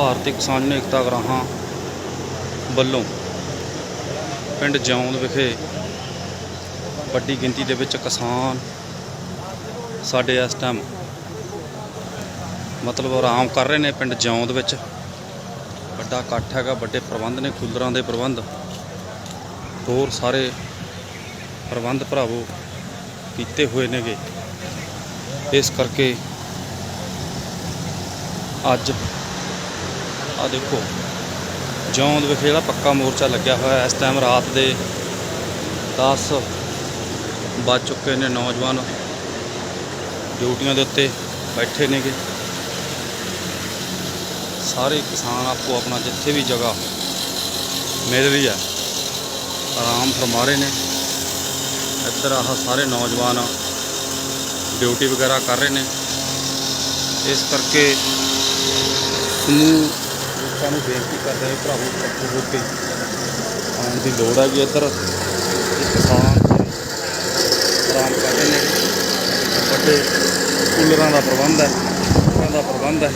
ਭਾਰਤੀ ਕਿਸਾਨ ਏਕਤਾ ਗਰਾਹਾਂ ਵੱਲੋਂ ਪਿੰਡ ਜੌਂਦ ਵਿਖੇ ਵੱਡੀ ਗਿਣਤੀ ਦੇ ਵਿੱਚ ਕਿਸਾਨ ਸਾਡੇ ਇਸ ਟਾਈਮ ਮਤਲਬ ਆਰਾਮ ਕਰ ਰਹੇ ਨੇ ਪਿੰਡ ਜੌਂਦ ਵਿੱਚ। ਵੱਡਾ ਇਕੱਠ ਹੈਗਾ, ਵੱਡੇ ਪ੍ਰਬੰਧ ਨੇ ਕੂਲਰਾਂ ਦੇ ਪ੍ਰਬੰਧ। ਹੋਰ ਸਾਰੇ ਪ੍ਰਬੰਧ ਭਰਾਵੋ ਕੀਤੇ ਹੋਏ ਨੇਗੇ। ਇਸ ਕਰਕੇ ਅੱਜ ਆ ਦੇਖੋ, ਜੌਂਦ ਵਿਖੇ ਜਿਹੜਾ ਪੱਕਾ ਮੋਰਚਾ ਲੱਗਿਆ ਹੋਇਆ ਇਸ ਟਾਈਮ ਰਾਤ ਦੇ 10 ਵੱਜ ਚੁੱਕੇ ਨੇ ਨੌਜਵਾਨ ਡਿਊਟੀਆਂ ਦੇ ਉੱਤੇ ਬੈਠੇ ਨੇਗੇ। ਸਾਰੇ ਕਿਸਾਨ ਆਪੋ ਆਪਣਾ ਜਿੱਥੇ ਵੀ ਜਗ੍ਹਾ ਮਿਲ ਰਹੀ ਹੈ, ਆਰਾਮ ਫਰਮਾ ਰਹੇ ਨੇ। ਇੱਧਰ ਆਹ ਸਾਰੇ ਨੌਜਵਾਨ ਡਿਊਟੀ ਵਗੈਰਾ ਕਰ ਰਹੇ ਨੇ। ਇਸ ਕਰਕੇ ਸਮੂਹ ਲੋਕਾਂ ਨੂੰ ਬੇਨਤੀ ਕਰਦੇ ਨੇ ਭਰਾਵੋ, ਇਕੱਠੇ ਹੋ ਕੇ ਆਉਣ ਦੀ ਲੋੜ ਹੈ ਜੀ ਇੱਧਰ। ਇਹ ਕਿਸਾਨ ਆਰਾਮ ਕਰ ਰਹੇ ਨੇ। ਵੱਡੇ ਕੂਲਰਾਂ ਦਾ ਪ੍ਰਬੰਧ ਹੈ, ਕੂਲਰਾਂ ਦਾ ਪ੍ਰਬੰਧ ਹੈ।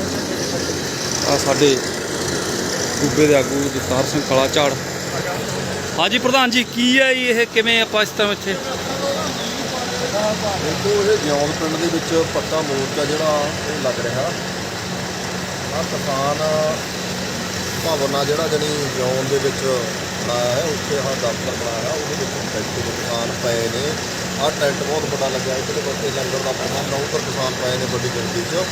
ਆ ਸਾਡੇ ਸੂਬੇ ਦੇ ਆਗੂ ਦਸਤਾਰ ਸਿੰਘ ਕਲਾ ਝਾੜ ਹਾਂਜੀ ਪ੍ਰਧਾਨ ਜੀ, ਕੀ ਹੈ ਜੀ ਇਹ? ਕਿਵੇਂ ਆਪਾਂ ਇਸ ਤਰ੍ਹਾਂ ਇੱਥੇ? ਦੇਖੋ, ਇਹ ਜਿਉਂ ਪਿੰਡ ਦੇ ਵਿੱਚ ਪੱਕਾ ਮੋਰਚਾ ਜਿਹੜਾ ਉਹ ਲੱਗ ਰਿਹਾ। ਆ ਕਿਸਾਨ ਭਵਨ ਆ ਜਿਹੜਾ ਜਣੀ ਜਿਉਂ ਦੇ ਵਿੱਚ ਬਣਾਇਆ ਹੈ, ਉੱਥੇ ਆਹ ਦਫ਼ਤਰ ਬਣਾਇਆ, ਉਹਦੇ ਵਿੱਚ ਟੈਂਟ ਦੇ ਕਿਸਾਨ ਪਏ ਨੇ। ਆਹ ਟੈਂਟ ਬਹੁਤ ਵੱਡਾ ਲੱਗਿਆ ਇਹਦੇ ਬੱਤੇ ਲੰਗਰ ਦਾ ਪ੍ਰਬੰਧ ਆ ਉੱਪਰ ਕਿਸਾਨ ਪਏ ਨੇ ਵੱਡੀ ਗਿਣਤੀ 'ਚ।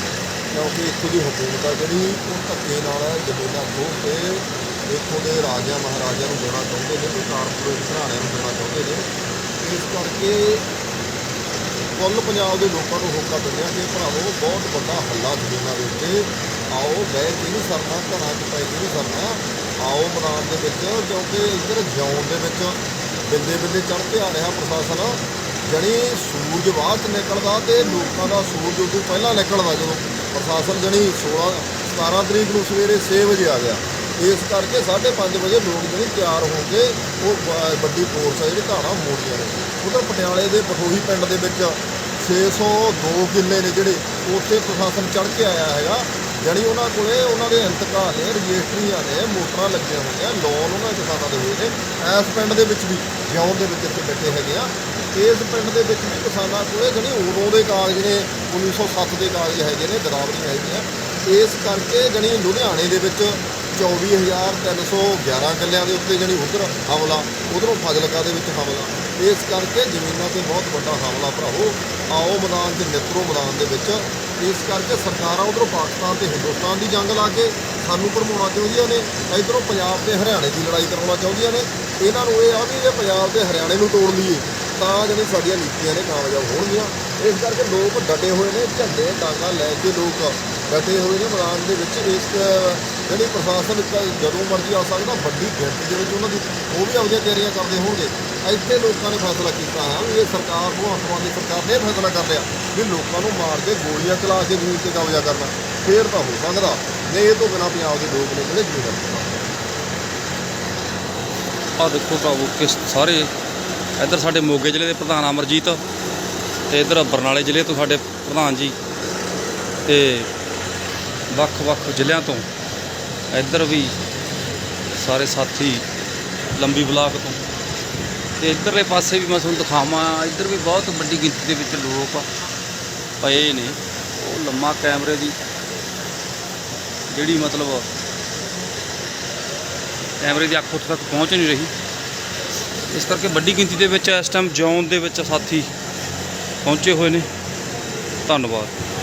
ਕਿਉਂਕਿ ਇੱਥੋਂ ਦੀ ਹਕੂਮਤ ਆ ਜਿਹੜੀ, ਉਹ ਧੱਕੇ ਨਾਲ ਜ਼ਮੀਨਾਂ ਖੋਹ ਕੇ ਇੱਥੋਂ ਦੇ ਰਾਜਿਆਂ, ਮਹਾਰਾਜਿਆਂ ਨੂੰ ਦੇਣਾ ਚਾਹੁੰਦੇ ਨੇ, ਤੇ ਕਾਰਪੋਰੇਟ ਘਰਾਣਿਆਂ ਨੂੰ ਦੇਣਾ ਚਾਹੁੰਦੇ ਨੇ। ਇਸ ਕਰਕੇ ਕੁੱਲ ਪੰਜਾਬ ਦੇ ਲੋਕਾਂ ਨੂੰ ਹੋਕਾ ਦਿੰਦੇ ਆ ਕਿ ਭਰਾਵੋ, ਬਹੁਤ ਵੱਡਾ ਹੱਲਾ ਜ਼ਮੀਨਾਂ ਦੇ ਉੱਤੇ ਆਓ ਗਏ ਕੇ ਨਹੀਂ ਸਰਨਾ, ਘਰਾਂ 'ਚ ਪੈ ਕੇ ਨਹੀਂ ਸਰਨਾ, ਆਓ ਮੈਦਾਨ ਦੇ ਵਿੱਚ, ਕਿਉਂਕਿ ਇੱਧਰ ਜਿਉਣ ਦੇ ਵਿੱਚ ਬਿੰਦੇ ਬਿੰਦੇ ਚੜ ਕੇ ਆ ਰਿਹਾ ਪ੍ਰਸ਼ਾਸਨ। ਜਣੀ ਸੂਰਜ ਬਾਅਦ 'ਚ ਨਿਕਲਦਾ ਤੇ ਲੋਕਾਂ ਦਾ ਸੂਰਜ ਉਦੋਂ ਪਹਿਲਾਂ ਨਿਕਲਦਾ ਜਦੋਂ ਪ੍ਰਸ਼ਾਸਨ ਜਣੀ 16 17 ਤਰੀਕ ਨੂੰ ਸਵੇਰੇ 6 ਵਜੇ ਆ ਗਿਆ। ਇਸ ਕਰਕੇ 5:30 ਵਜੇ ਲੋਕ ਜਿਹੜੇ ਤਿਆਰ ਹੋ ਕੇ ਉਹ ਵੱਡੀ ਫੋਰਸ ਆ ਜਿਹੜੀ ਧਾੜਾ ਮੋੜੀਆਂ ਨੇ। ਉਧਰ ਪਟਿਆਲੇ ਦੇ ਬਠੋਹੀ ਪਿੰਡ ਦੇ ਵਿੱਚ 602 ਕਿੱਲੇ ਨੇ ਜਿਹੜੇ, ਉੱਥੇ ਪ੍ਰਸ਼ਾਸਨ ਚੜ ਕੇ ਆਇਆ ਹੈਗਾ। ਜਾਣੀ ਉਹਨਾਂ ਕੋਲੇ ਉਹਨਾਂ ਦੇ ਇੰਤਕਾਲ ਨੇ, ਰਜਿਸਟਰੀਆਂ ਨੇ, ਮੋਟਰਾਂ ਲੱਗੀਆਂ ਹੋਈਆਂ ਲੋਨ ਉਹਨਾਂ ਕਿਸਾਨਾਂ ਦੇ ਹੋਏ ਨੇ। ਇਸ ਪਿੰਡ ਦੇ ਵਿੱਚ ਵੀ ਜਿਉਂ ਦੇ ਵਿੱਚ ਇੱਥੇ ਬੈਠੇ ਹੈਗੇ ਆ। ਇਸ ਪਿੰਡ ਦੇ ਵਿੱਚ ਵੀ ਕਿਸਾਨਾਂ ਕੋਲੇ ਜਾਣੀ ਉਦੋਂ ਦੇ ਕਾਗਜ਼ ਨੇ 1907 ਦੇ ਕਾਗਜ਼ ਹੈਗੇ ਨੇ ਦਰਾਵਰੀਆਂ ਹੈਗੀਆਂ। ਇਸ ਕਰਕੇ ਜਾਣੀ ਲੁਧਿਆਣੇ ਦੇ ਵਿੱਚ 24311 ਕਿੱਲਿਆਂ ਦੇ ਉੱਤੇ ਜਾਣੀ ਉਧਰ ਹਮਲਾ, ਉਧਰੋਂ ਫਾਜ਼ਿਲਕਾ ਦੇ ਵਿੱਚ ਹਮਲਾ। ਇਸ ਕਰਕੇ ਜ਼ਮੀਨਾਂ ਤੇ ਬਹੁਤ ਵੱਡਾ ਹਮਲਾ ਭਰਾਵੋ। ਆਓ ਮੈਦਾਨ 'ਚ ਨਿਤਰੋ ਮੈਦਾਨ ਦੇ ਵਿੱਚ ਇਸ ਕਰਕੇ ਸਰਕਾਰਾਂ ਉਧਰੋਂ ਪਾਕਿਸਤਾਨ ਤੇ ਹਿੰਦੁਸਤਾਨ ਦੀ ਜੰਗ ਲਾ ਕੇ ਸਾਨੂੰ ਭਰਮਾਉਣਾ ਚਾਹੁੰਦੀਆਂ ਨੇ, ਇਧਰੋਂ ਪੰਜਾਬ ਤੇ ਹਰਿਆਣੇ ਦੀ ਲੜਾਈ ਕਰਾਉਣਾ ਚਾਹੁੰਦੀਆਂ ਨੇ। ਇਹਨਾਂ ਨੂੰ ਇਹ ਆ ਵੀ ਜੇ ਪੰਜਾਬ ਤੇ ਹਰਿਆਣੇ ਨੂੰ ਤੋੜ ਲਈਏ, ਤਾਂ ਜਿਹੜੀ ਸਾਡੀਆਂ ਨੀਤੀਆਂ ਨੇ ਕਾਮਯਾਬ ਹੋਣਗੀਆਂ। ਇਸ ਕਰਕੇ ਲੋਕ ਡਟੇ ਹੋਏ ਨੇ, ਝੰਡੇ ਡਾਂਗਾ ਲੈ ਕੇ ਲੋਕ ਡਟੇ ਹੋਏ ਨੇ ਮੈਦਾਨ ਦੇ ਵਿੱਚ। ਇਸ ਜਿਹੜੀ ਪ੍ਰਸ਼ਾਸਨ ਜਦੋਂ ਮਰਜ਼ੀ ਆ ਸਕਦਾ, ਵੱਡੀ ਗਿਣਤੀ ਦੇ ਵਿੱਚ ਉਹਨਾਂ ਦੀ, ਉਹ ਵੀ ਆਪਣੀਆਂ ਤਿਆਰੀਆਂ ਕਰਦੇ ਹੋਣਗੇ। ਇੱਥੇ ਲੋਕਾਂ ਨੇ ਫੈਸਲਾ ਕੀਤਾ ਹੈ ਵੀ ਇਹ ਸਰਕਾਰ ਭਗਵੰਤ ਮਾਨ ਦੀ ਸਰਕਾਰ ਨੇ ਇਹ ਫੈਸਲਾ ਕਰ ਲਿਆ। ਵੀ ਲੋਕਾਂ ਨੂੰ ਮਾਰ ਕੇ ਗੋਲੀਆਂ ਚਲਾ ਕੇ ਜ਼ਮੀਨ ਤੇ ਕਬਜ਼ਾ ਕਰਨਾ, ਫੇਰ ਤਾਂ ਹੋ ਸਕਦਾ ਨਹੀਂ, ਇਹ ਤੋਂ ਬਿਨਾਂ ਪੰਜਾਬ ਦੇ ਲੋਕ ਨੇ ਜਿਹੜੇ ਜ਼ਮੀਨ ਆ ਦੇਖੋ ਭਰਾਵੋ ਕਿਸ ਸਾਰੇ ਇੱਧਰ ਸਾਡੇ ਮੋਗੇ ਜ਼ਿਲ੍ਹੇ ਦੇ ਪ੍ਰਧਾਨ ਅਮਰਜੀਤ ਤੇ ਇੱਧਰ ਬਰਨਾਲੇ ਜ਼ਿਲ੍ਹੇ ਤੋਂ ਸਾਡੇ ਪ੍ਰਧਾਨ ਜੀ ਤੇ ਵੱਖ-ਵੱਖ ਜ਼ਿਲ੍ਹਿਆਂ ਤੋਂ ਇੱਧਰ ਵੀ ਸਾਰੇ ਸਾਥੀ ਲੰਬੀ ਬਲਾਕ ਤੋਂ ਤੇ ਇੱਧਰਲੇ ਪਾਸੇ ਵੀ ਮੈਂ ਤੁਹਾਨੂੰ ਦਿਖਾਵਾਂ, ਇੱਧਰ ਵੀ ਬਹੁਤ ਵੱਡੀ ਗਿਣਤੀ ਦੇ ਵਿੱਚ ਲੋਕ ਪਏ ਨੇ। ਉਹ ਲੰਮਾ ਕੈਮਰੇ ਦੀ ਜਿਹੜੀ ਮਤਲਬ ਕੈਮਰੇ ਦੀ ਅੱਖ ਉੱਥੇ ਤੱਕ ਪਹੁੰਚ ਨਹੀਂ ਰਹੀ। ਇਸ ਕਰਕੇ ਵੱਡੀ ਗਿਣਤੀ ਦੇ ਵਿੱਚ ਇਸ ਟਾਈਮ ਜੌਨ ਦੇ ਵਿੱਚ ਸਾਥੀ ਪਹੁੰਚੇ ਹੋਏ ਨੇ। ਧੰਨਵਾਦ।